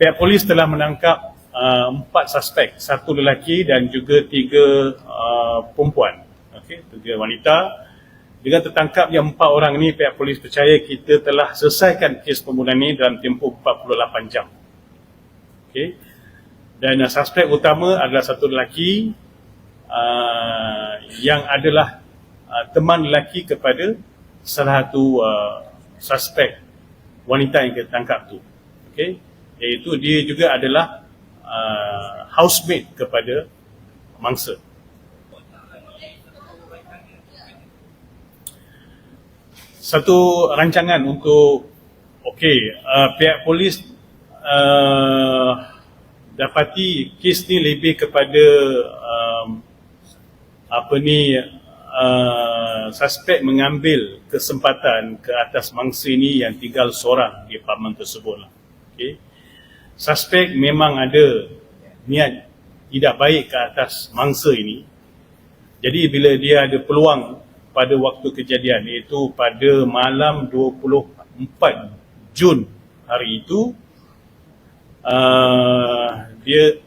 pihak polis telah menangkap uh, empat suspek, satu lelaki dan juga tiga uh, perempuan. Okey, tiga wanita. Dengan tertangkapnya empat orang ini, pihak polis percaya kita telah selesaikan kes pembunuhan ini dalam tempoh 48 jam. Okey. Dan uh, suspek utama adalah satu lelaki uh, yang adalah uh, teman lelaki kepada salah satu uh, suspek wanita yang kita tangkap tu. Okey. Iaitu dia juga adalah uh, housemate kepada mangsa. Satu rancangan untuk okey, uh, pihak polis uh, dapati kes ni lebih kepada um, apa ni uh, suspek mengambil kesempatan ke atas mangsa ini yang tinggal seorang di apartmen tersebut lah. Okay. Suspek memang ada niat tidak baik ke atas mangsa ini. Jadi bila dia ada peluang pada waktu kejadian iaitu pada malam 24 Jun hari itu uh, dia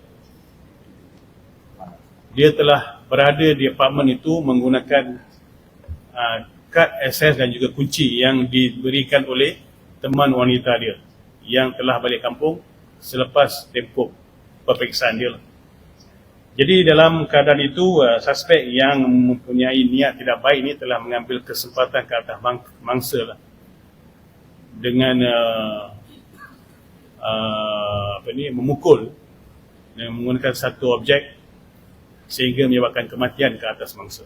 dia telah berada di apartmen itu menggunakan uh, kad akses dan juga kunci yang diberikan oleh teman wanita dia yang telah balik kampung selepas tempoh peperiksaan dia. Jadi dalam keadaan itu uh, suspek yang mempunyai niat tidak baik ini telah mengambil kesempatan ke atas mangsa lah dengan uh, uh, apa ni memukul dan menggunakan satu objek sehingga menyebabkan kematian ke atas mangsa.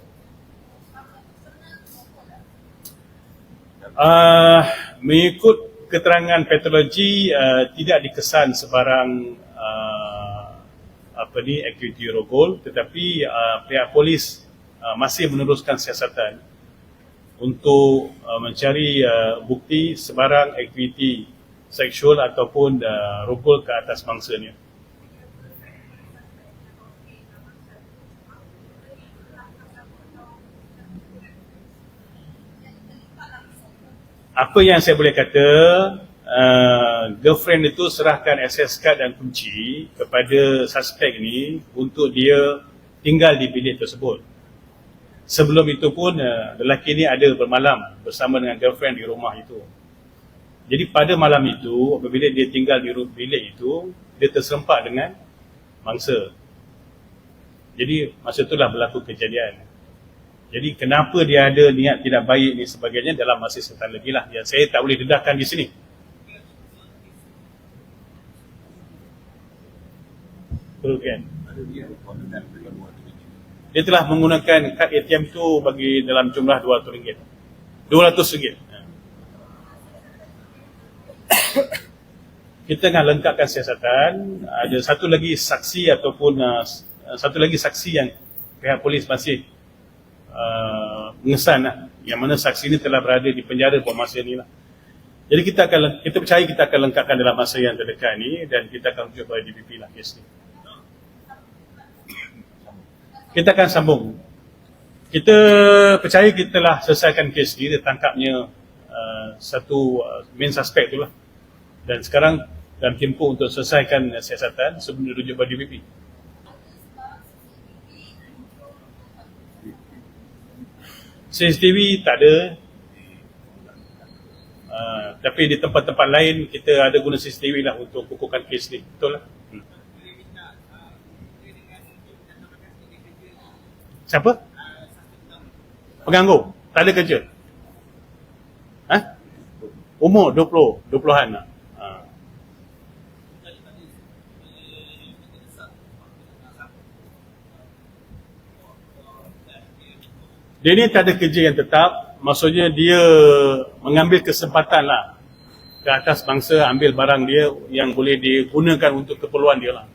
Uh, mengikut keterangan patologi uh, tidak dikesan sebarang uh, apa ni aktiviti rogol tetapi uh, pihak polis uh, masih meneruskan siasatan untuk uh, mencari uh, bukti sebarang aktiviti seksual ataupun uh, rukul ke atas mangsanya. Apa yang saya boleh kata, uh, girlfriend itu serahkan access card dan kunci kepada suspek ini untuk dia tinggal di bilik tersebut. Sebelum itu pun uh, lelaki ini ada bermalam bersama dengan girlfriend di rumah itu. Jadi pada malam itu, apabila dia tinggal di bilik itu, dia terserempak dengan mangsa. Jadi masa itulah berlaku kejadian. Jadi kenapa dia ada niat tidak baik ni sebagainya dalam masa setan lagi lah. Yang saya tak boleh dedahkan di sini. Betul kan? dia telah menggunakan kad ATM tu bagi dalam jumlah RM200. RM200. Kita akan lengkapkan siasatan. Ada satu lagi saksi ataupun uh, satu lagi saksi yang pihak polis masih uh, mengesan lah. Yang mana saksi ini telah berada di penjara pada masa ini lah. Jadi kita akan kita percaya kita akan lengkapkan dalam masa yang terdekat ini dan kita akan rujuk kepada DPP lah kes ini kita akan sambung. Kita percaya kita telah selesaikan kes ini, ditangkapnya uh, satu uh, main suspect itulah. Dan sekarang dalam tempoh untuk selesaikan uh, siasatan sebelum dirujuk pada DPP. CCTV tak ada. Uh, tapi di tempat-tempat lain kita ada guna CCTV lah untuk kukuhkan kes ni. Betul lah. Hmm. Siapa? Penganggur. Tak ada kerja. Ha? Umur 20, 20-an lah. Ha. Dia ni tak ada kerja yang tetap. Maksudnya dia mengambil kesempatan lah ke atas bangsa ambil barang dia yang boleh digunakan untuk keperluan dia lah.